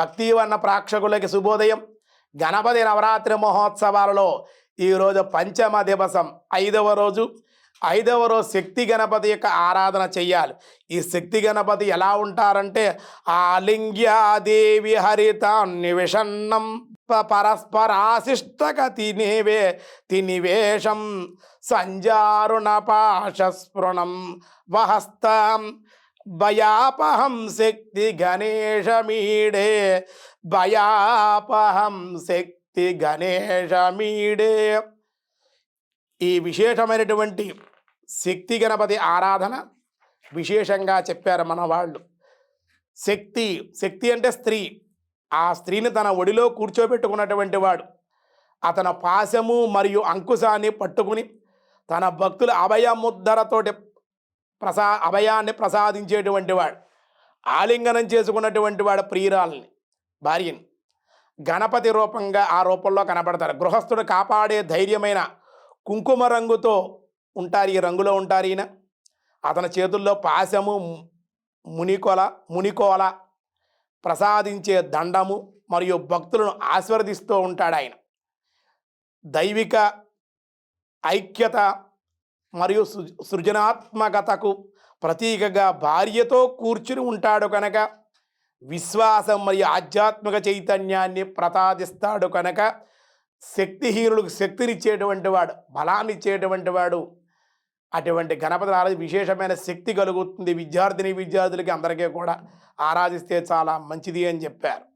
భక్తివన్న ప్రేక్షకులకి శుభోదయం. గణపతి నవరాత్రి మహోత్సవాలలో ఈరోజు పంచమ దివసం ఐదవ రోజు. ఐదవ రోజు శక్తి గణపతి యొక్క ఆరాధన చెయ్యాలి. ఈ శక్తి గణపతి ఎలా ఉంటారంటే ఆలింగ్యాదేవి హరిత నివిషన్నం పరస్పరాశిష్టక తినివే తినివేశం సంజారుణ పాశస్పృణం వహస్తాం భయాపహం శక్తి గణేశమీడే భయాపహం శక్తి గణేశమీడే. ఈ విశేషమైనటువంటి శక్తి గణపతి ఆరాధన విశేషంగా చెప్పారు మన వాళ్ళు. శక్తి శక్తి అంటే స్త్రీ. ఆ స్త్రీని తన ఒడిలో కూర్చోబెట్టుకున్నటువంటి వాడు. అతని పాశము మరియు అంకుశాన్ని పట్టుకుని తన భక్తుల అభయముద్దరతోటి ప్రసా అభయాన్ని ప్రసాదించేటువంటి వాడు. ఆలింగనం చేసుకున్నటువంటి వాడు ప్రియురాల్ని భార్యని. గణపతి రూపంగా ఆ రూపంలో కనపడతారు గృహస్థుడు కాపాడే ధైర్యమైన కుంకుమ రంగుతో ఉంటారు. ఈ రంగులో ఉంటారు ఈయన. అతని చేతుల్లో పాశము మునికొల మునికోల ప్రసాదించే దండము మరియు భక్తులను ఆశీర్వదిస్తూ ఉంటాడు ఆయన. దైవిక ఐక్యత మరియు సృజనాత్మకతకు ప్రతీకగా భార్యతో కూర్చుని ఉంటాడు కనుక విశ్వాసం మరియు ఆధ్యాత్మిక చైతన్యాన్ని ప్రసాదిస్తాడు కనుక శక్తిహీనులకు శక్తినిచ్చేటువంటి వాడు బలాన్ని ఇచ్చేటువంటి వాడు అటువంటి గణపతి ఆరాధి విశేషమైన శక్తి కలుగుతుంది. విద్యార్థిని విద్యార్థులకి అందరికీ కూడా ఆరాధిస్తే చాలా మంచిది అని చెప్పారు.